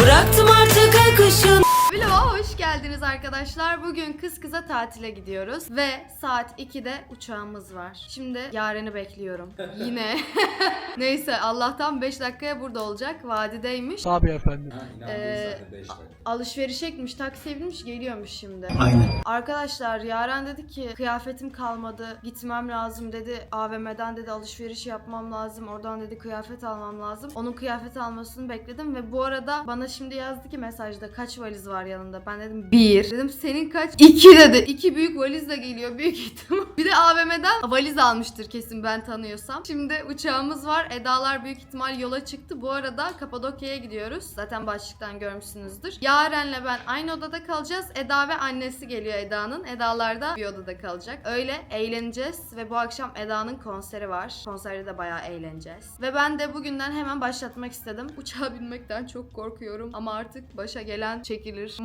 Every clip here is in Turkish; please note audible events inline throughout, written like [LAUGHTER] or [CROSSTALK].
Bıraktım artık hoş geldiniz arkadaşlar. Bugün kız kıza tatile gidiyoruz ve saat 2'de uçağımız var. Şimdi Yaren'i bekliyorum. [LAUGHS] Yine. [LAUGHS] Neyse Allah'tan 5 dakikaya burada olacak. Vadideymiş. Tabii efendim. Ha inandım Ee, zaten 5 dakika. Alışverişe gitmiş, taksiye binmiş, geliyormuş şimdi. Aynen. Arkadaşlar Yaren dedi ki kıyafetim kalmadı, gitmem lazım dedi. AVM'den dedi alışveriş yapmam lazım. Oradan dedi kıyafet almam lazım. Onun kıyafet almasını bekledim ve bu arada bana şimdi yazdı ki mesajda kaç valiz var yanında. Ben dedim bir. Dedim senin kaç? İki dedi. İki büyük valizle geliyor büyük [LAUGHS] ihtimal. Bir de AVM'den valiz almıştır kesin ben tanıyorsam. Şimdi uçağımız var. Edalar büyük ihtimal yola çıktı. Bu arada Kapadokya'ya gidiyoruz. Zaten başlıktan görmüşsünüzdür. Yaren'le ben aynı odada kalacağız. Eda ve annesi geliyor Eda'nın. Edalar da bir odada kalacak. Öyle eğleneceğiz ve bu akşam Eda'nın konseri var. Konserde de bayağı eğleneceğiz. Ve ben de bugünden hemen başlatmak istedim. Uçağa binmekten çok korkuyorum ama artık başa gelen çekilir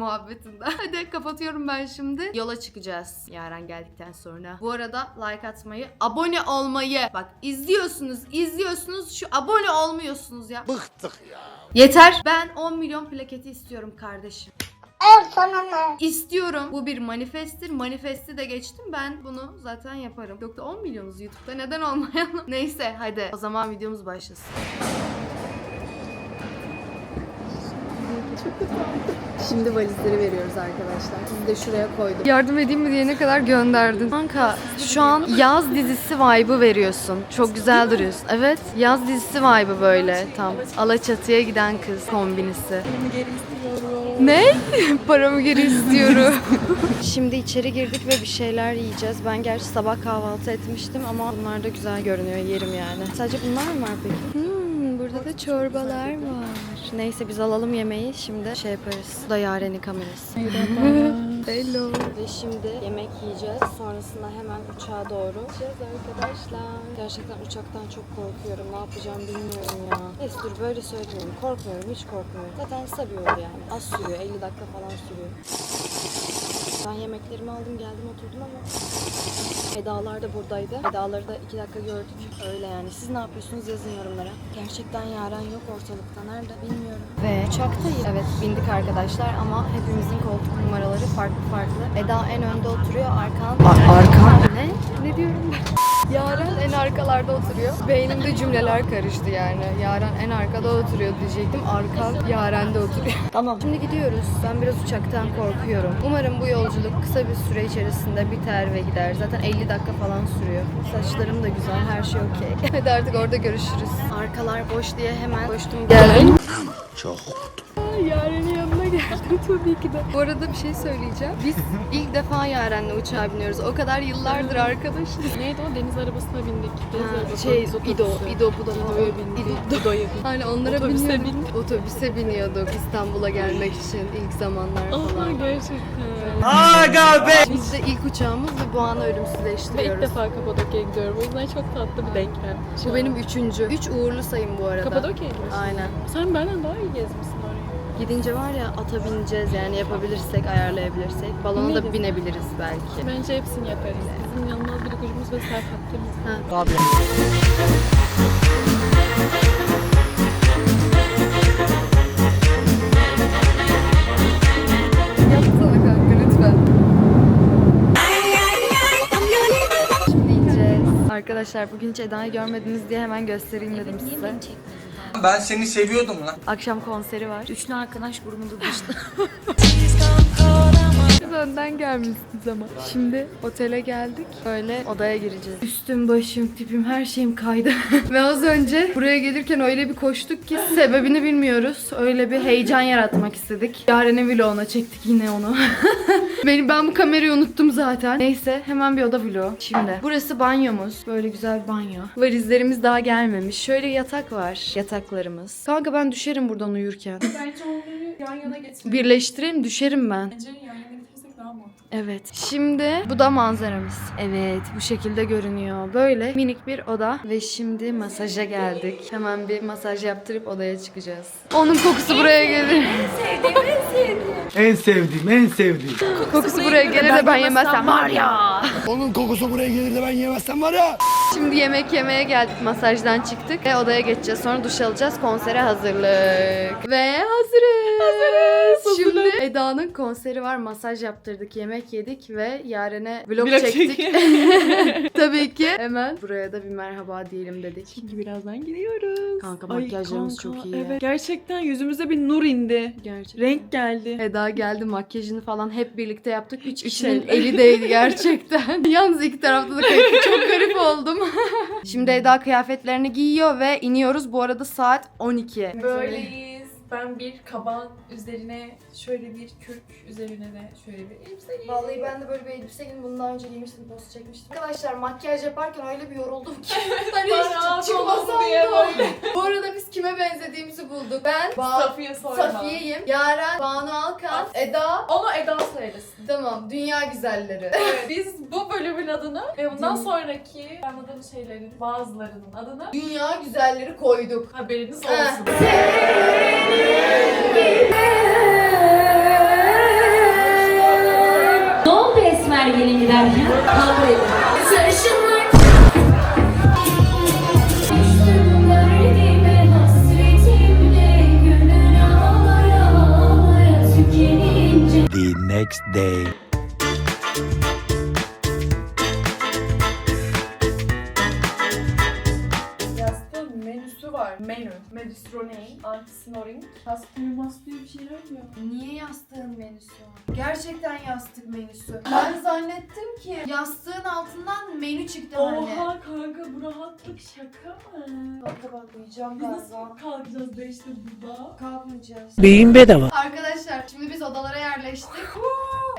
muhabbetinden. [LAUGHS] Hadi kapatıyorum ben şimdi. Yola çıkacağız Yaren geldikten sonra. Bu arada like atmayı, abone olmayı. Bak izliyorsunuz, izliyorsunuz. Şu abone olmuyorsunuz ya. Bıktık ya. Yeter. Ben 10 milyon plaketi istiyorum kardeşim. Al sana ne? İstiyorum. Bu bir manifesttir. Manifesti de geçtim. Ben bunu zaten yaparım. Yok da 10 milyonuz YouTube'da. Neden olmayalım? [LAUGHS] Neyse hadi. O zaman videomuz başlasın. [LAUGHS] Şimdi valizleri veriyoruz arkadaşlar. Sizi de şuraya koydum. Yardım edeyim mi diyene kadar gönderdin. Kanka şu an yaz dizisi vibe'ı veriyorsun. Çok güzel duruyorsun. Evet yaz dizisi vibe'ı böyle tam. Alaçatı'ya giden kız kombinisi. Ne? [LAUGHS] Paramı geri istiyorum. [LAUGHS] Şimdi içeri girdik ve bir şeyler yiyeceğiz. Ben gerçi sabah kahvaltı etmiştim ama bunlar da güzel görünüyor. Yerim yani. Sadece bunlar mı var peki? Hmm, burada da çorbalar var. Neyse biz alalım yemeği. Şimdi şey yaparız. Bu da Yaren'in kamerası. [LAUGHS] Hello. Ve şimdi yemek yiyeceğiz. Sonrasında hemen uçağa doğru gideceğiz arkadaşlar. Gerçekten uçaktan çok korkuyorum. Ne yapacağım bilmiyorum ya. Neyse dur böyle söylemiyorum. Korkmuyorum. Hiç korkmuyorum. Zaten yol yani. Az sürüyor. 50 dakika falan sürüyor. Ben yemeklerimi aldım geldim oturdum ama Edalar da buradaydı. Edaları da iki dakika gördük. Öyle yani. Siz ne yapıyorsunuz yazın yorumlara. Gerçekten Yaren yok ortalıkta. Nerede bilmiyorum. Ve uçaktayız. Evet bindik arkadaşlar ama hepimizin koltuk numaraları farklı farklı. Eda en önde oturuyor. Arkan... arkan? Ne? Ne diyorum ben? Yaren en arkalarda oturuyor. Beynimde cümleler karıştı yani. Yaren en arkada oturuyor diyecektim. Arkan Yaren'de oturuyor. [LAUGHS] Tamam. Şimdi gidiyoruz. Ben biraz uçaktan korkuyorum. Umarım bu yolculuk kısa bir süre içerisinde biter ve gider. Zaten 50 dakika falan sürüyor. Saçlarım da güzel. Her şey okey. [LAUGHS] Hadi artık orada görüşürüz. Arkalar boş diye hemen koştum geldim. Çok. Yaren'in yanına geldim [LAUGHS] tabii ki de. Bu arada bir şey söyleyeceğim. Biz [LAUGHS] ilk defa Yaren'le uçağa biniyoruz. O kadar yıllardır arkadaşız. Neydi o? Deniz arabasına bindik. Deniz Ha, arabası. şey, deniz İdo, otobüsü. İdo bu da İdo'ya bindik. İdo. İdo'ya bindik. Hani onlara Otobüse biniyorduk. bindik. Otobüse biniyorduk İstanbul'a gelmek için ilk zamanlar Aa falan. gerçekten. Aga be. Biz de ilk uçağımız ve bu anı Ve ilk ölümsüzleştiriyoruz. defa Kapadokya'ya gidiyorum. O yüzden çok tatlı bir denklem. Şu Bu benim üçüncü. Üç uğurlu sayım bu arada. Kapadokya'ya gidiyorsun. Aynen. Sen benden daha iyi gezmişsin. Gidince var ya ata bineceğiz yani yapabilirsek, ayarlayabilirsek. Balona da binebiliriz belki. Bence hepsini yaparız. Bizim yanılmaz bir gücümüz ve serpatliğimiz. Ha. Tabii. Arkadaşlar bugün hiç Eda'yı görmediniz diye hemen göstereyim dedim size. Ben seni seviyordum lan. Akşam konseri var. Üçlü arkadaş grubunda dışta [LAUGHS] Siz önden gelmişsiniz ama. Şimdi otele geldik. Böyle odaya gireceğiz. Üstüm, başım, tipim, her şeyim kaydı. [LAUGHS] Ve az önce buraya gelirken öyle bir koştuk ki sebebini bilmiyoruz. Öyle bir heyecan yaratmak istedik. Yaren'in vloguna çektik yine onu. [LAUGHS] Benim ben bu kamerayı unuttum zaten. Neyse hemen bir oda vlogu. Şimdi burası banyomuz. Böyle güzel bir banyo. Valizlerimiz daha gelmemiş. Şöyle yatak var. Yataklarımız. Kanka ben düşerim buradan uyurken. Bence onları yan yana getirelim. Birleştireyim düşerim ben. Bence yan yana getirsek daha mantıklı. Evet. Şimdi bu da manzaramız. Evet bu şekilde görünüyor. Böyle minik bir oda ve şimdi masaja geldik. Hemen bir masaj yaptırıp odaya çıkacağız. Onun kokusu buraya gelir. En sevdiğim, en sevdiğim. kokusu buraya gelir de ben yemezsem var ya. Onun kokusu buraya gelir de ben yemezsem var ya. Şimdi yemek yemeye geldik. Masajdan çıktık ve odaya geçeceğiz. Sonra duş alacağız. Konsere hazırlık. Ve hazırız. Hazırız. Şimdi Eda'nın konseri var. Masaj yaptırdık. Yemek yedik ve Yaren'e vlog, Vlog çektik. [LAUGHS] Tabii ki. Hemen buraya da bir merhaba diyelim dedik. Çünkü birazdan gidiyoruz. Kanka, Ay makyajlarımız kanka, çok iyi. Evet. Gerçekten yüzümüze bir nur indi. Gerçekten. Renk geldi. Eda geldi makyajını falan hep birlikte yaptık. Üç kişinin el. eli değdi gerçekten. [LAUGHS] Yalnız iki tarafta da kayıp. Çok garip oldum. [LAUGHS] Şimdi Eda kıyafetlerini giyiyor ve iniyoruz. Bu arada saat 12. Böyleyiz. Ben bir kaban üzerine şöyle bir kürk üzerine de şöyle bir elbise giydim. Vallahi ben de böyle bir elbise giydim. Bunu daha önce giymiştim, post çekmiştim. Arkadaşlar makyaj yaparken öyle bir yoruldum ki. [LAUGHS] hani hiç çıkmasam da. [LAUGHS] Bu arada biz kime benzediğimizi bulduk. Ben ba- Safiye sorma. Safiye'yim. Yaren, Banu Alkan, Eda. Onu Eda söylesin. Tamam, dünya güzelleri. [LAUGHS] Evet, biz bu bölümün adını ve bundan sonraki anladığım şeylerin bazılarının adını dünya güzelleri koyduk. haberiniz olsun. Ne oldu Esmer gelin giderken? Kavga edin. Sarışınlar. The next day. Medistronein, antisnoring, hastayı mastayı bir şeyler diyor. Niye yastığın menüsü var? Gerçekten yastık menüsü. Ben zannettim ki yastığın altından menü çıktı hani. Oha kanka bu rahatlık şaka mı? Kanka bak uyuyacağım Biz galiba. nasıl kalkacağız 5'te burada? Kalkmayacağız. Beyin bedava. Arkadaşlar şimdi biz odalara yerleştik.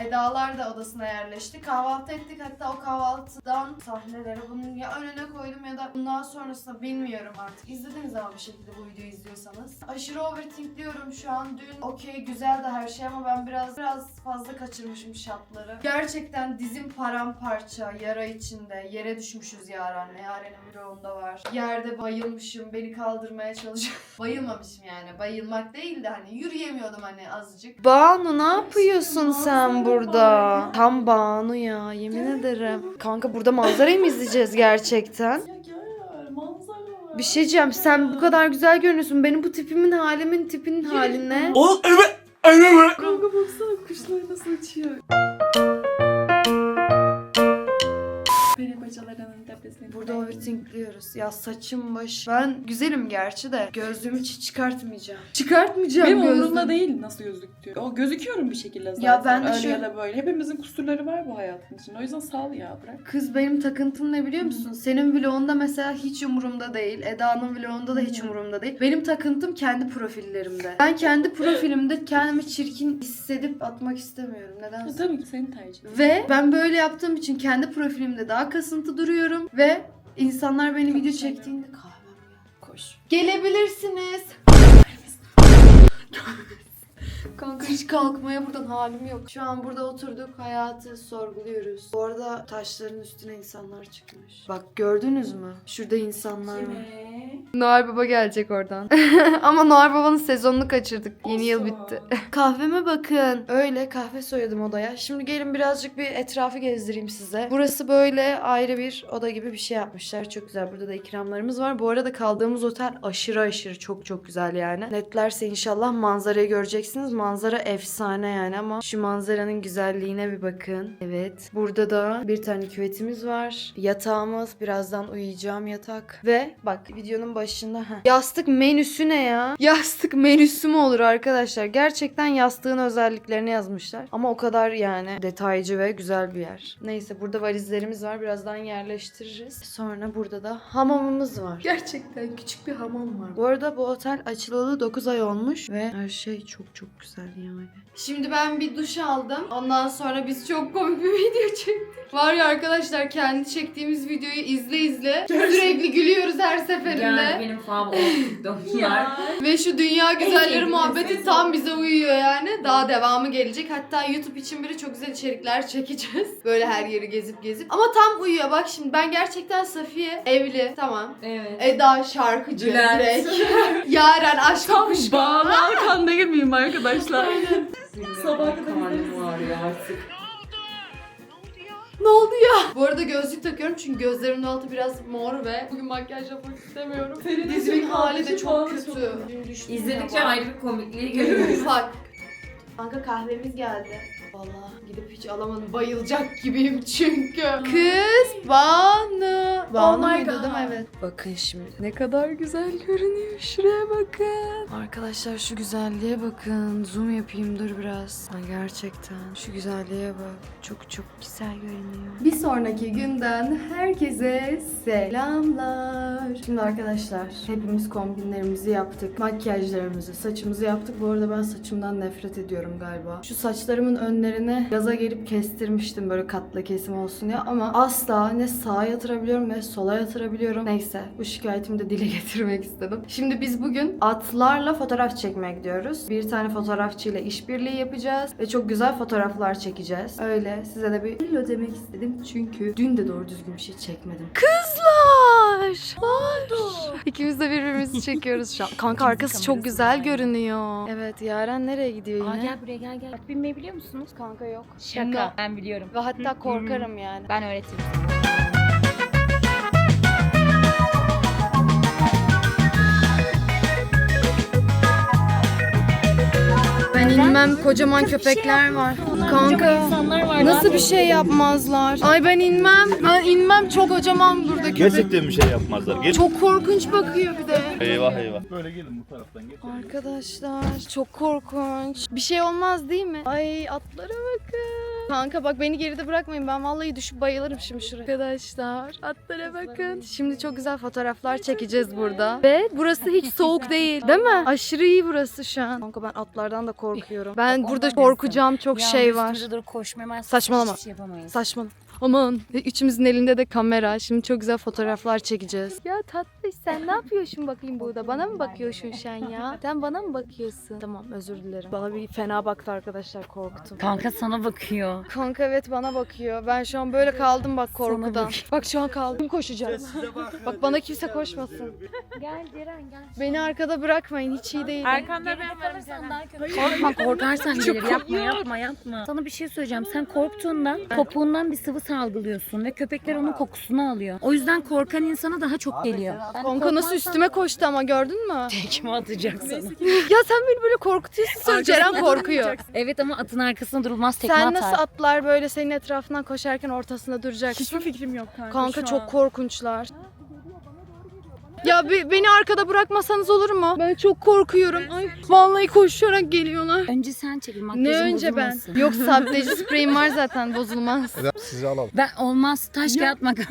Edalar da odasına yerleşti. Kahvaltı ettik. Hatta o kahvaltıdan sahneleri bunun ya önüne koydum ya da bundan sonrasında bilmiyorum artık. İzlediniz ama bir şekilde bu videoyu izliyorsanız. Aşırı overthinkliyorum şu an. Dün okey güzel de her şey ama ben biraz biraz fazla kaçırmışım şatları. Gerçekten dizim paramparça, yara içinde. Yere düşmüşüz Yaren'le. Yaren'in vlogunda var. Yerde bayılmışım. Beni kaldırmaya çalışıyor. [LAUGHS] Bayılmamışım yani. Bayılmak değil de hani yürüyemiyordum hani azıcık. Banu ne yapıyorsun sen burada? Tam Banu ya yemin ederim. Kanka burada manzarayı mı izleyeceğiz gerçekten? Bir şey diyeceğim sen bu kadar güzel görünüyorsun. Benim bu tipimin halimin tipinin hali ne? O evet. Evet. Kanka baksana kuşlar nasıl uçuyor. Peri bacalarının tepesine. Burada overthinkliyoruz. Ya saçım baş. Ben güzelim gerçi de gözlüğümü hiç çıkartmayacağım. Çıkartmayacağım Benim gözlüğümü. umurumda değil nasıl gözüktüğü. O gözüküyorum bir şekilde zaten. Ya ben de Öyle şu- ya da böyle. Hepimizin kusurları var bu hayatın için. O yüzden sal ya bırak. Kız benim takıntım ne biliyor musun? Senin vlogunda mesela hiç umurumda değil. Eda'nın vlogunda da hiç umurumda değil. Benim takıntım kendi profillerimde. Ben kendi profilimde kendimi çirkin hissedip atmak istemiyorum. Ya, Nedense. tabii ki senin tercihin. Ve ben böyle yaptığım için kendi profilimde daha kasıntı duruyorum ve insanlar benim video çektiğinde kahvem ya. Koş. Gelebilirsiniz. Kanka hiç kalkmaya buradan halim yok. Şu an burada oturduk hayatı sorguluyoruz. Bu arada taşların üstüne insanlar çıkmış. Bak gördünüz mü? Şurada insanlar var. Noel Baba gelecek oradan. [LAUGHS] Ama Noel Baba'nın sezonunu kaçırdık. Yeni yıl Olsun. bitti. [LAUGHS] Kahveme bakın. Öyle kahve soyadım odaya. Şimdi gelin birazcık bir etrafı gezdireyim size. Burası böyle ayrı bir oda gibi bir şey yapmışlar. Çok güzel. Burada da ikramlarımız var. Bu arada kaldığımız otel aşırı aşırı çok çok güzel yani. Netlerse inşallah manzarayı göreceksiniz. Manzara efsane yani ama şu manzaranın güzelliğine bir bakın. Evet. Burada da bir tane küvetimiz var. Yatağımız. Birazdan uyuyacağım yatak. Ve bak videonun başında heh. yastık menüsü ne ya? Yastık menüsü mü olur arkadaşlar? Gerçekten yastığın özelliklerini yazmışlar. Ama o kadar yani detaycı ve güzel bir yer. Neyse burada valizlerimiz var. Birazdan yerleştiririz. Sonra burada da hamamımız var. Gerçekten küçük bir hamam var. Bu arada bu otel açılalı 9 ay olmuş ve her şey çok çok güzel yani. Şimdi ben bir duş aldım. Ondan sonra biz çok komik bir [LAUGHS] video çektik. Var ya arkadaşlar kendi çektiğimiz videoyu izle izle. Sürekli gülüyoruz her seferinde. Yani benim favori [LAUGHS] Ve şu dünya güzelleri muhabbeti tam bize uyuyor yani. Daha devamı gelecek. Hatta YouTube için bile çok güzel içerikler [LAUGHS] çekeceğiz. Böyle her yeri gezip gezip. Ama tam uyuyor. Bak şimdi ben gerçekten Safiye evli. Tamam. Evet. Eda şarkıcı Bülent. direkt. Yaren aşk kuşku. Bağlı arkanda değil miyim arkadaşlar? Sabah kadar karnım ağrıyor artık. Ne oldu ya? Bu arada gözlük takıyorum çünkü gözlerimin altı biraz mor ve bugün makyaj yapmak istemiyorum. Dizimin hali de çok kötü. Dün düştüm İzledikçe ya. ayrı bir komikliği görüyoruz. Ufak. Kanka kahvemiz geldi. Vallahi gidip hiç alamadım. Bayılacak gibiyim çünkü. Kız Banu. Banu Oh muydu değil mi? Evet. Bakın şimdi. Ne kadar güzel görünüyor. Şuraya bakın. Arkadaşlar şu güzelliğe bakın. Zoom yapayım dur biraz. Ha, gerçekten. Şu güzelliğe bak. Çok çok güzel görünüyor. Bir sonraki günden herkese selamlar. Şimdi arkadaşlar hepimiz kombinlerimizi yaptık. Makyajlarımızı, saçımızı yaptık. Bu arada ben saçımdan nefret ediyorum galiba. Şu saçlarımın önlerine gaza gelip kestirmiştim böyle katla kesim olsun diye ama asla ne sağa yatırabiliyorum ne sola yatırabiliyorum. Neyse bu şikayetimi de dile [LAUGHS] getirmek istedim. Şimdi biz bugün atlarla fotoğraf çekmeye gidiyoruz. Bir tane fotoğrafçıyla işbirliği yapacağız ve çok güzel fotoğraflar çekeceğiz. Öyle size de bir hello demek istedim çünkü dün de doğru düzgün bir şey çekmedim. Kızlar! İkimiz de birbirimizi çekiyoruz şu an. [LAUGHS] Kanka arkası çok güzel görünüyor. Evet Yaren nereye gidiyor Aa, yine? gel buraya gel gel. At binmeyi biliyor musunuz? Kanka yok. Şaka. Ben biliyorum. Ve hatta korkarım yani. Ben öğretirim. Ben inmem kocaman köpekler var. Kanka insanlar var. nasıl bir şey yapmazlar? Ay ben inmem. Ben inmem çok kocaman burada köpek. Gerçekten bir şey yapmazlar. Gel. Çok korkunç bakıyor bir de. Eyvah eyvah. Arkadaşlar çok korkunç. Bir şey olmaz değil mi? Ay atlara bakın. Kanka bak beni geride bırakmayın. Ben vallahi düşüp bayılırım şimdi şuraya. Arkadaşlar atlara bakın. Şimdi çok güzel fotoğraflar çekeceğiz burada. Ve burası hiç [LAUGHS] soğuk değil. Değil mi? Aşırı iyi burası şu an. Kanka ben atlardan da korkuyorum. Ben burada korkacağım çok şey var. Dur koşmaya Saçmalama. Hiçbir şey yapamayız. Saçma. Aman. Ve Üçümüzün elinde de kamera. Şimdi çok güzel fotoğraflar çekeceğiz. Ya tatlı sen ne yapıyorsun bakayım burada? Bana mı bakıyorsun sen ya? Sen bana mı bakıyorsun? Tamam özür dilerim. Bana bir fena baktı arkadaşlar korktum. Kanka sana bakıyor. Kanka evet bana bakıyor. Ben şu an böyle kaldım bak korkudan. Bak şu an kaldım koşacağım. Bak bana kimse koşmasın. Gel Ceren gel. Beni arkada bırakmayın hiç iyi değil. Arkanda ben varım Korkma korkarsan gelir. Yapma yapma yapma. Sana bir şey söyleyeceğim. Sen korktuğunda kopuğundan bir sıvı salgılıyorsun ve köpekler onun kokusunu alıyor. O yüzden korkan insana daha çok geliyor. Kanka nasıl üstüme koştu ama gördün mü? Tekme atacak sana. ya sen beni böyle korkutuyorsun sonra Ceren korkuyor. Evet ama atın arkasında durulmaz tekme Sen atar. nasıl atlar böyle senin etrafından koşarken ortasında duracaksın? Hiçbir fikrim yok kanka. Kanka şu çok an. korkunçlar. Ya be- beni arkada bırakmasanız olur mu? Ben çok korkuyorum. Ay vallahi koşarak geliyorlar. Önce sen çekil Ne makyajın önce ben? bozulmasın. Yok sabitleci spreyim var zaten bozulmaz. Sizi alalım. Ben olmaz taş kağıt makas.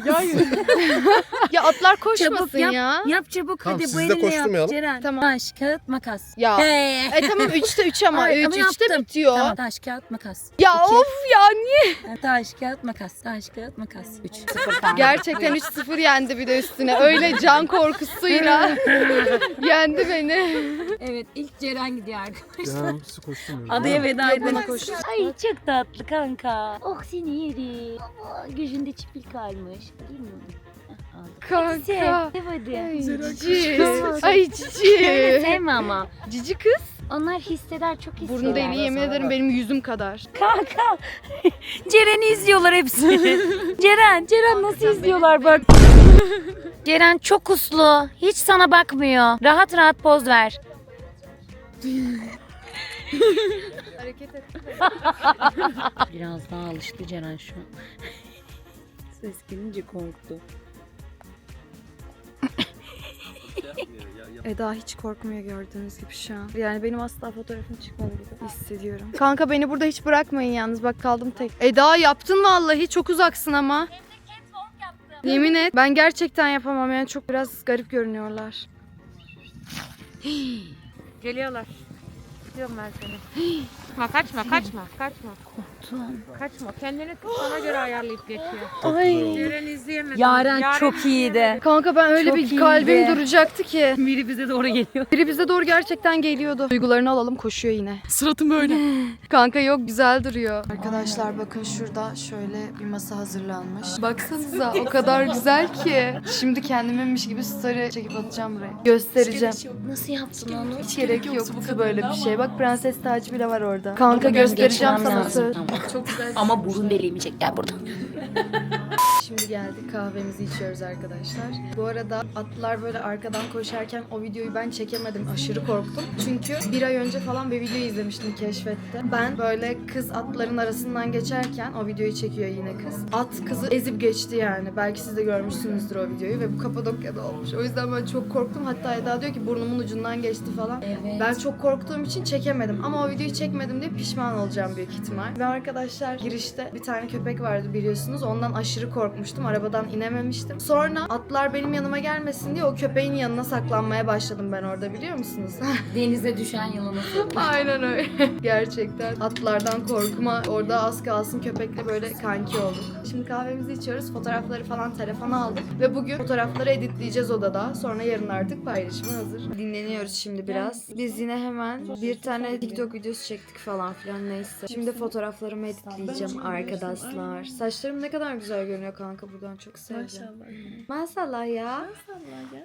ya [LAUGHS] atlar koşmasın Çabuk yap. ya. Yap çabuk Tamam, hadi siz bu de elinle yap. koşturmayalım. Ceren. Tamam. Taş kağıt makas. Ya. Hey. E tamam 3'te 3 ama [LAUGHS] Ay, 3 ama 3'te yaptım. bitiyor. Tamam taş kağıt makas. Ya İki. of ya niye? [LAUGHS] Taş kağıt makas. Taş kağıt makas. 3 0 kanka. Gerçekten 3-0 yendi bir de üstüne. Öyle can korkusuyla [LAUGHS] yendi beni. Evet ilk Ceren gidiyor arkadaşlar. Ya sizi koşturmuyoruz. Adaya veda koştu. Ay çok tatlı kanka. Oh seni yeri. Ama gözünde çipil kalmış. Değil mi? Kanka. Sev hadi. Ay cici. Ay cici. Sevme ama. Cici kız. Onlar hisseder çok hisseder. Burnu deliği yemin ederim benim yüzüm kadar. Kanka. [LAUGHS] Ceren'i izliyorlar hepsi. [LAUGHS] Ceren, Ceren nasıl izliyorlar bak. Ceren çok uslu. Hiç sana bakmıyor. Rahat rahat poz ver. Hareket et. [LAUGHS] Biraz daha alıştı Ceren şu an. Ses gelince korktu. Eda hiç korkmuyor gördüğünüz gibi şu an. Yani benim asla fotoğrafım çıkmadı gibi hissediyorum. [LAUGHS] Kanka beni burada hiç bırakmayın yalnız bak kaldım tek. Eda yaptın vallahi çok uzaksın ama. Yemin et ben gerçekten yapamam yani çok biraz garip görünüyorlar. Geliyorlar. istiyorum ben seni. Kaçma kaçma kaçma kaçma. Kaçma kendini tut sana göre ayarlayıp geçiyor. Ay. Ceren izleyemedim. Yaren çok iyiydi. Kanka ben öyle Çok bir iyiydi. kalbim duracaktı ki. Biri bize doğru geliyor. Biri bize doğru gerçekten geliyordu. Duygularını alalım koşuyor yine. Suratım böyle. [LAUGHS] Kanka yok güzel duruyor. Arkadaşlar bakın şurada şöyle bir masa hazırlanmış. Baksanıza o kadar güzel ki. Şimdi kendiminmiş gibi story çekip atacağım buraya. Göstereceğim. Nasıl yaptın onu? Hiç gerek yoktu böyle bir şey. Bak prenses tacı bile var orada. Kanka göstereceğim sana. Çok güzel. Ama burun deliğimi çek gel buradan. [LAUGHS] Şimdi geldik kahvemizi içiyoruz arkadaşlar. Bu arada atlar böyle arkadan koşarken o videoyu ben çekemedim. Aşırı korktum. Çünkü bir ay önce falan bir video izlemiştim keşfette. Ben böyle kız atların arasından geçerken o videoyu çekiyor yine kız. At kızı ezip geçti yani. Belki siz de görmüşsünüzdür o videoyu ve bu Kapadokya'da olmuş. O yüzden ben çok korktum. Hatta Eda diyor ki burnumun ucundan geçti falan. Ben çok korktuğum için çekemedim. Ama o videoyu çekmedim diye pişman olacağım büyük ihtimal. Ve arkadaşlar girişte bir tane köpek vardı biliyorsunuz. Ondan aşırı korkmuştum. Arabadan inememiştim. Sonra atlar benim yanıma gelmesin diye o köpeğin yanına saklanmaya başladım ben orada biliyor musunuz? [LAUGHS] Denize düşen yılanı. Aynen öyle. [LAUGHS] Gerçekten atlardan korkma. Orada az kalsın köpekle böyle kanki olduk. Şimdi kahvemizi içiyoruz. Fotoğrafları falan telefona aldık. Ve bugün fotoğrafları editleyeceğiz odada. Sonra yarın artık paylaşıma hazır. Dinleniyoruz şimdi biraz. Biz yine hemen bir tane TikTok videosu çektik falan filan neyse. Şimdi fotoğraflarımı editleyeceğim arkadaşlar. Saçlarım ne kadar güzel görünüyor kanka buradan çok seveceğim. Maşallah ya.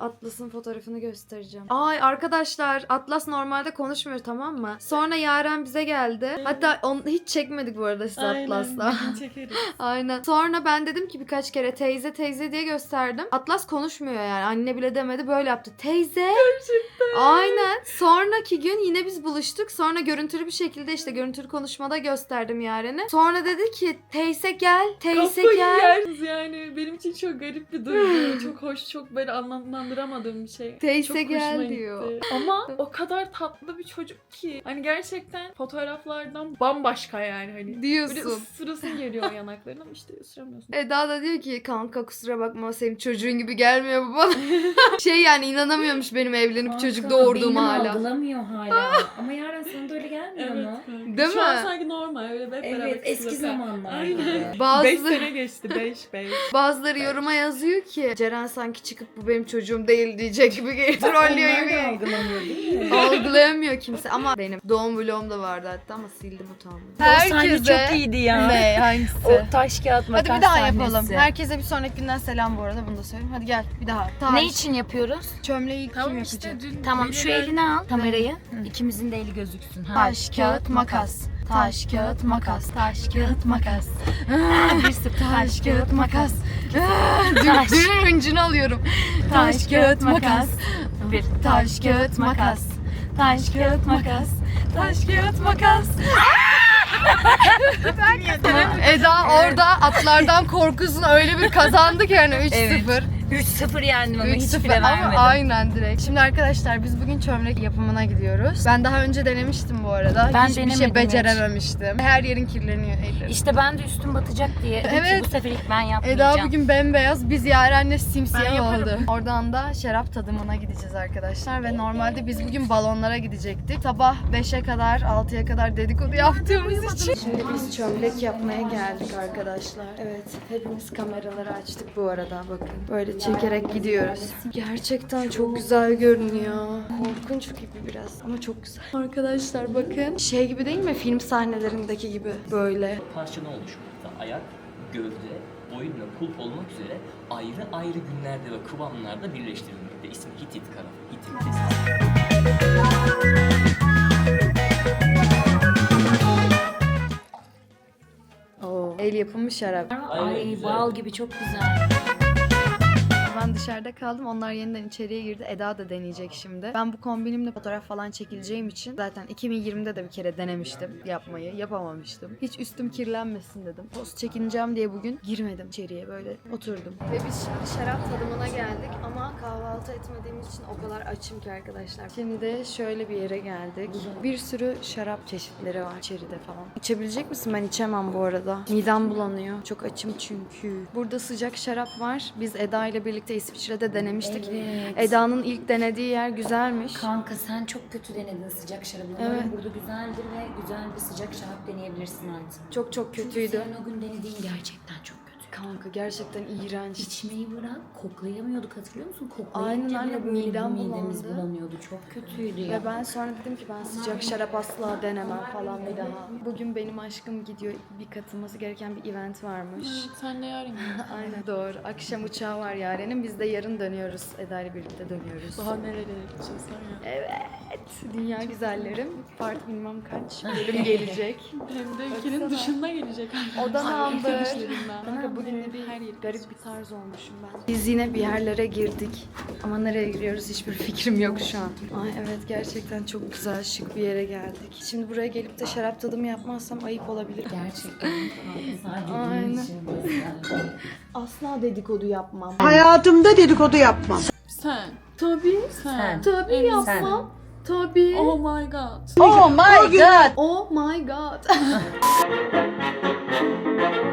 Atlas'ın fotoğrafını göstereceğim. Ay arkadaşlar Atlas normalde konuşmuyor tamam mı? Sonra Yaren bize geldi. Hatta onu hiç çekmedik bu arada siz Atlas'la. [LAUGHS] çekeriz. Aynen. Sonra ben dedim ki birkaç kere teyze teyze diye gösterdim. Atlas konuşmuyor yani. Anne bile demedi. Böyle yaptı. Teyze. Aynen. Sonraki gün yine biz buluştuk. Sonra görüntülü bir şekilde işte görüntülü konuşmada gösterdim Yaren'e. Sonra dedi ki teyze gel. Teyze Kafayı gel. yersiniz yani. Benim için çok garip bir duygu. [LAUGHS] çok hoş, çok böyle anlamlandıramadığım bir şey. Teyze çok gel hoşuma diyor. gitti. Ama [LAUGHS] o kadar tatlı bir çocuk ki. Hani gerçekten fotoğraflardan bambaşka yani. Hani böyle Diyorsun. ısırasın geliyor yanaklarına ama işte ısıramıyorsun. Eda da diyor ki kanka kusura bakma senin çocuğun gibi gelmiyor bu bana. [LAUGHS] şey yani inanamıyormuş benim evlenip çocuk doğurduğuma hala. algılamıyor hala. Ama yarın sana da öyle gelmiyor mu? kanka. Değil Şu an mi? sanki normal öyle hep beraber Evet eski kızla- zamanlar Aynen. gibi. 5 Bazı sene geçti 5 5. bazıları yoruma yazıyor ki Ceren sanki çıkıp bu benim çocuğum değil diyecek gibi geliyor. Trollüyor Onlar da gibi. algılamıyor değil mi? Algılayamıyor kimse ama benim doğum vlogum da vardı hatta ama sildim utandım. O sahne çok iyiydi ya. Ne hangisi? O taş kağıt makas Hadi bir daha sahnesi. yapalım. Herkese bir sonraki günden selam bu arada bunu da söyleyeyim. Hadi gel bir daha. Taş. Ne için yapıyoruz? Çömleği kim Tamam yapacak? işte dün Tamam şu elini al kamerayı. İkimizin de eli gözüksün. Ha. Taş, kağıt, makas. Taş, kağıt, makas. Taş, kağıt, makas. [LAUGHS] Bir sıfır. Taş, kağıt, makas. [LAUGHS] Taş. Düğün hıncını alıyorum. Taş, kağıt, makas. Bir. Taş, kağıt, makas. Taş, kağıt, makas. Taş, kağıt, makas. Eda orada atlardan korkusunu öyle bir kazandı ki yani 3-0. Evet. 3-0 yendim ama 3-0 hiç bile ama vermedim. aynen direkt. Şimdi arkadaşlar biz bugün çömlek yapımına gidiyoruz. Ben daha önce denemiştim bu arada. Ben Hiçbir şey denemedim hiç. becerememiştim. Her yerin kirleniyor ellerim. İşte ben de üstüm batacak diye. dedim ki Evet. Bu sefer ilk ben yapmayacağım. Eda bugün bembeyaz, biz Yaren'le Ben simsiyah yaparım. oldu. Oradan da şarap tadımına gideceğiz arkadaşlar ve normalde biz bugün balonlara gidecektik. Sabah 5'e kadar, 6'ya kadar dedikodu yaptığımız için. Şimdi biz çömlek yapmaya geldik arkadaşlar. Evet, hepimiz kameraları açtık bu arada bakın. Böyle çekerek gidiyoruz. Gerçekten çok güzel görünüyor. Korkunç gibi biraz ama çok güzel. Arkadaşlar bakın. Şey gibi değil mi? Film sahnelerindeki gibi böyle. parçadan oluşmakta. Ayak, gövde, boyun ve kulp olmak üzere ayrı ayrı günlerde ve kıvamlarda birleştirilmekte. İsmi Hitit kara, Hitit testi. Oo. El yapımı şarap. Ay bal gibi çok güzel. Ben dışarıda kaldım. Onlar yeniden içeriye girdi. Eda da deneyecek şimdi. Ben bu kombinimle fotoğraf falan çekileceğim için zaten 2020'de de bir kere denemiştim yapmayı. Yapamamıştım. Hiç üstüm kirlenmesin dedim. Post çekineceğim diye bugün girmedim içeriye. Böyle oturdum. Ve biz şimdi şarap tadımına geldik ama kahvaltı etmediğimiz için o kadar açım ki arkadaşlar. Şimdi şöyle bir yere geldik. Bir sürü şarap çeşitleri var içeride falan. İçebilecek misin? Ben içemem bu arada. Midem bulanıyor. Çok açım çünkü. Burada sıcak şarap var. Biz Eda ile birlikte İsviçre'de denemiştik. Evet. Eda'nın ilk denediği yer güzelmiş. Kanka sen çok kötü denedin sıcak şarabı. Evet. Burada güzeldir ve güzel bir sıcak şarap deneyebilirsin artık. Çok çok Çünkü kötüydü. senin o gün denediğin gerçekten çok. Kanka gerçekten iğrenç. İçmeyi bırak, koklayamıyorduk hatırlıyor musun? Koklayınca aynen. bile böyle Midem bir midemiz bulandı. bulanıyordu. Çok kötüydü ya. Ve ben sonra dedim ki ben sıcak şarap asla denemem falan bir daha. Bugün benim aşkım gidiyor. Bir katılması gereken bir event varmış. Sen de yarın [LAUGHS] Aynen doğru. Akşam uçağı var Yaren'in. Biz de yarın dönüyoruz. Eda ile birlikte dönüyoruz. Daha nerelere gideceğiz var ya. Evet. Dünya güzellerim. Part bilmem kaç [LAUGHS] bölüm gelecek. Hem de ülkenin dışında gelecek. O da Hamburg. Kanka bugün de bir Her yeri garip bir tarz olmuşum ben. Biz yine bir yerlere girdik. Ama nereye giriyoruz hiçbir [LAUGHS] fikrim yok şu an. Ay evet gerçekten çok güzel şık bir yere geldik. Şimdi buraya gelip de şarap tadımı yapmazsam ayıp olabilir. Gerçekten. Aynen. Asla dedikodu yapmam. Hayatımda dedikodu yapmam. Sen. Tabii. Sen. Tabii Emin yapmam. Tabii. Oh my god. Oh my god. Oh my god. [LAUGHS]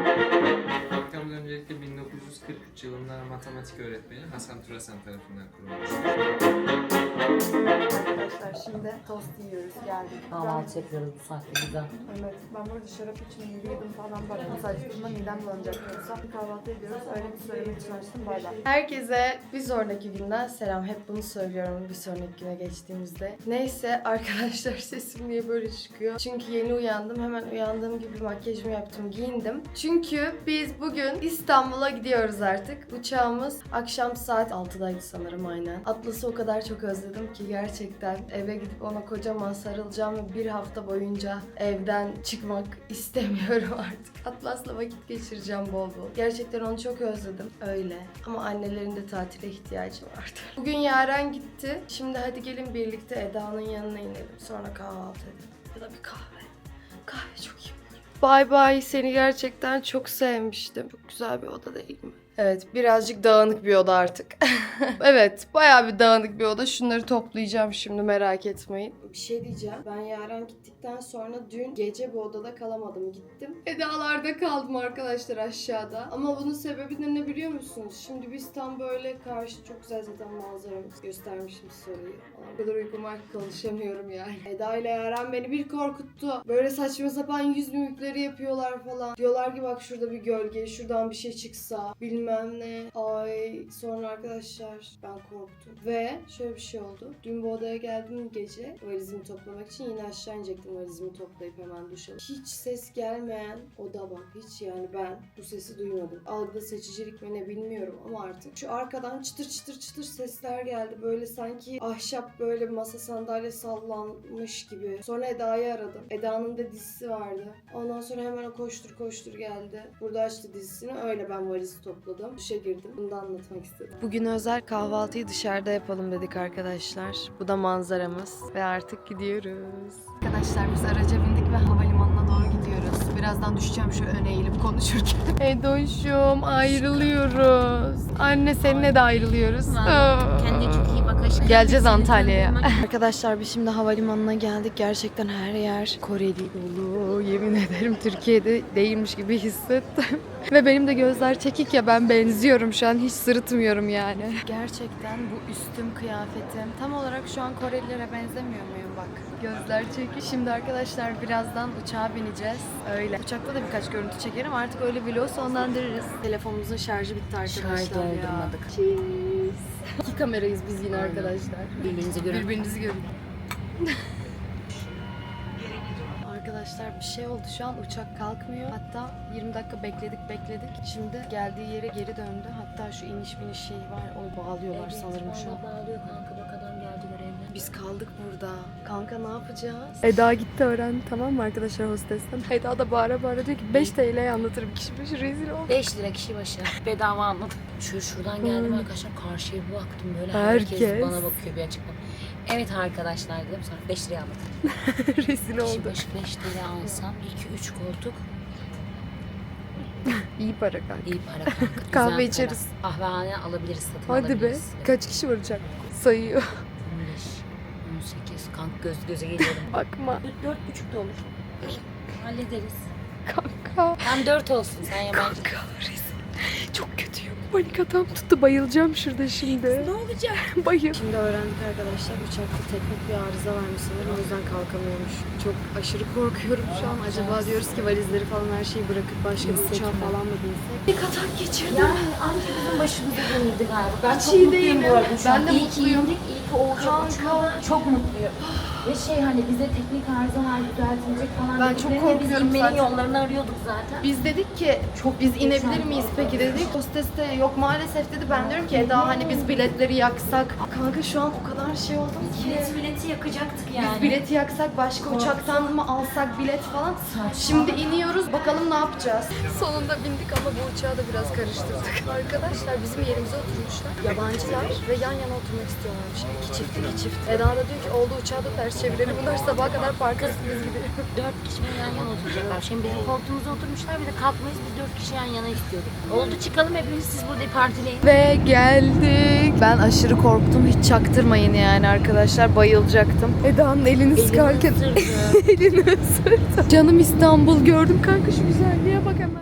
Markamız öncelikle 1943 yılında matematik öğretmeni Hasan Turasan tarafından kurulmuş. Arkadaşlar şimdi tost yiyoruz geldik. Kahvaltı yapıyoruz bu saatte güzel. Evet, ben burada şarap içmeyi yedim falan baktım saçma midem bulanacak yoksa kahvaltı ediyoruz. Öyle bir söylemek çalıştım bay bay. Herkese bir sonraki günden selam. Hep bunu söylüyorum bir sonraki güne geçtiğimizde. Neyse [LAUGHS] arkadaşlar sesim niye böyle çıkıyor? Çünkü yeni uyandım. Hemen uyandığım gibi makyajımı yaptım, giyindim. Çünkü biz bugün İstanbul'a gidiyoruz artık. Uçağımız akşam saat 6'daydı sanırım aynen. Atlas'ı o kadar çok özledim ki gerçekten eve gidip ona kocaman sarılacağım ve bir hafta boyunca evden çıkmak [LAUGHS] istemiyorum artık. Atlas'la vakit geçireceğim bol bol. Gerçekten onu çok özledim. Öyle. Ama annelerin de tatile ihtiyacı vardı. [LAUGHS] Bugün Yaren gitti. Şimdi hadi gelin birlikte Eda'nın yanına inelim. Sonra kahvaltı edelim. Ya da bir kahve. Kahve çok iyi. Bay bay. Seni gerçekten çok sevmiştim. Çok güzel bir oda değil mi? Evet, birazcık dağınık bir oda artık. [LAUGHS] [LAUGHS] evet, bayağı bir dağınık bir oda. Şunları toplayacağım şimdi merak etmeyin. Bir şey diyeceğim. Ben Yaren gittikten sonra dün gece bu odada kalamadım. Gittim. Edalarda kaldım arkadaşlar aşağıda. Ama bunun sebebi de ne biliyor musunuz? Şimdi biz tam böyle karşı çok güzel zaten manzaramız göstermişim soruyu. O kadar uykum var konuşamıyorum yani. Eda ile Yaren beni bir korkuttu. Böyle saçma sapan yüz mimikleri yapıyorlar falan. Diyorlar ki bak şurada bir gölge, şuradan bir şey çıksa bilmem ne. Ay sonra arkadaşlar ben korktum. Ve şöyle bir şey oldu. Dün bu odaya geldim gece valizimi toplamak için yine aşağı inecektim valizimi toplayıp hemen duş alıp. Hiç ses gelmeyen oda bak hiç yani ben bu sesi duymadım. Algıda seçicilik mi ne bilmiyorum ama artık. Şu arkadan çıtır çıtır çıtır sesler geldi. Böyle sanki ahşap böyle masa sandalye sallanmış gibi. Sonra Eda'yı aradım. Eda'nın da dizisi vardı. Ondan sonra hemen o koştur koştur geldi. Burada açtı dizisini. Öyle ben valizi topladım. Duşa girdim. Bunu da anlatmak istedim. Bugün özel kahvaltıyı dışarıda yapalım dedik arkadaşlar. Bu da manzaramız. Ve artık gidiyoruz. Arkadaşlar biz araca bindik ve havalimanına doğru gidiyoruz. Birazdan düşeceğim şu öne eğilip konuşurken. [LAUGHS] Edoş'um ayrılıyoruz. Anne seninle de ayrılıyoruz. Kendine çok iyi. Geleceğiz Antalya'ya. [LAUGHS] Arkadaşlar biz şimdi havalimanına geldik. Gerçekten her yer Koreli dolu. Yemin ederim Türkiye'de değilmiş gibi hissettim. [LAUGHS] Ve benim de gözler çekik ya ben benziyorum şu an hiç sırıtmıyorum yani. Gerçekten bu üstüm kıyafetim tam olarak şu an Korelilere benzemiyor muyum bak. Gözler çekik. Şimdi arkadaşlar birazdan uçağa bineceğiz. Öyle. Uçakta da birkaç görüntü çekerim. Artık öyle vlog sonlandırırız. Telefonumuzun şarjı bitti arkadaşlar Şarj ya. doldurmadık. Cheers. İki kamerayız biz yine arkadaşlar. Birbirinizi görün. Birbirinizi görün. [LAUGHS] Arkadaşlar bir şey oldu şu an uçak kalkmıyor. Hatta 20 dakika bekledik bekledik. Şimdi geldiği yere geri döndü. Hatta şu iniş biniş şeyi var onu bağlıyorlar sanırım şu an. bağlıyor kanka Biz kaldık burada. Kanka ne yapacağız? Eda gitti öğrendi tamam mı arkadaşlar hostesten? [LAUGHS] Eda da bağıra bağıra diyor ki 5 TL'ye anlatırım kişi başı rezil ol. 5 lira kişi başı. Bedava anladım. Şu şuradan geldim arkadaşlar karşıya bir baktım böyle herkes, Herkes. bana bakıyor bir açıklam. Evet arkadaşlar dedim sonra 5 liraya anladım. [LAUGHS] rezil Kişi oldu. başı 5 liraya alsam 2-3 koltuk [LAUGHS] İyi para kanka. iyi para kanka. güzel Kahve para. içeriz. Kahvehane alabiliriz satın Hadi be. alabiliriz. Kaç kişi var uçak? Sayıyor. 15, 18 kanka göz göze geliyorum. [LAUGHS] Bakma. 4,5 da olur. Hallederiz. Kanka. Hem 4 olsun sen yabancı. Kanka rezil. Çok kötüyüm. Panik atam tuttu. Bayılacağım şurada şimdi. Ne olacak? Bayıl. Şimdi öğrendik arkadaşlar. Uçakta teknik bir arıza varmış sanırım. O yüzden kalkamıyormuş. Çok aşırı korkuyorum şu an. Acaba diyoruz ki valizleri falan her şeyi bırakıp başka bir uçağa falan mı binsek? Bir katak geçirdim. Yani anca bizim başımıza gelirdi galiba. Ben çok mutluyum bu arada şu Ben an. de İyi ki mutluyum. indik, olacak Kanka. Çok mutluyum. Ve şey hani bize teknik arızalar düzeltilecek falan Ben çok dediklerinde korkuyorum Biz inmenin zaten. yollarını arıyorduk zaten. Biz dedik ki çok biz inebilir miyiz peki dedik. Hostes de yok maalesef dedi. Ben diyorum ki Eda hani biz biletleri yaksak. Kanka şu an o kadar şey oldum ki. Bileti bileti yakacaktık Biz yani. bileti yaksak başka uçaktan mı alsak bilet falan. Şimdi iniyoruz bakalım ne yapacağız. Sonunda bindik ama bu uçağı da biraz karıştırdık. [LAUGHS] Arkadaşlar bizim yerimize oturmuşlar. Yabancılar ve yan yana oturmak istiyorlarmış. İki çift iki çift. Eda da diyor ki oldu uçağı da ters çevirelim. Bunlar sabaha kadar parka biz gidelim. Dört kişi yan yana oturacaklar. Şimdi bizim koltuğumuza oturmuşlar bir de kalkmayız biz dört kişi yan yana istiyorduk. Oldu çıkalım hepimiz siz burada partileyin. Ve geldik. Ben aşırı korktum. Hiç çaktırmayın yani arkadaşlar. Bayılacaktım. Eda'nın elini sıkarken [LAUGHS] elini ısırdı. Canım İstanbul gördüm kanka şu güzelliğe bak hemen.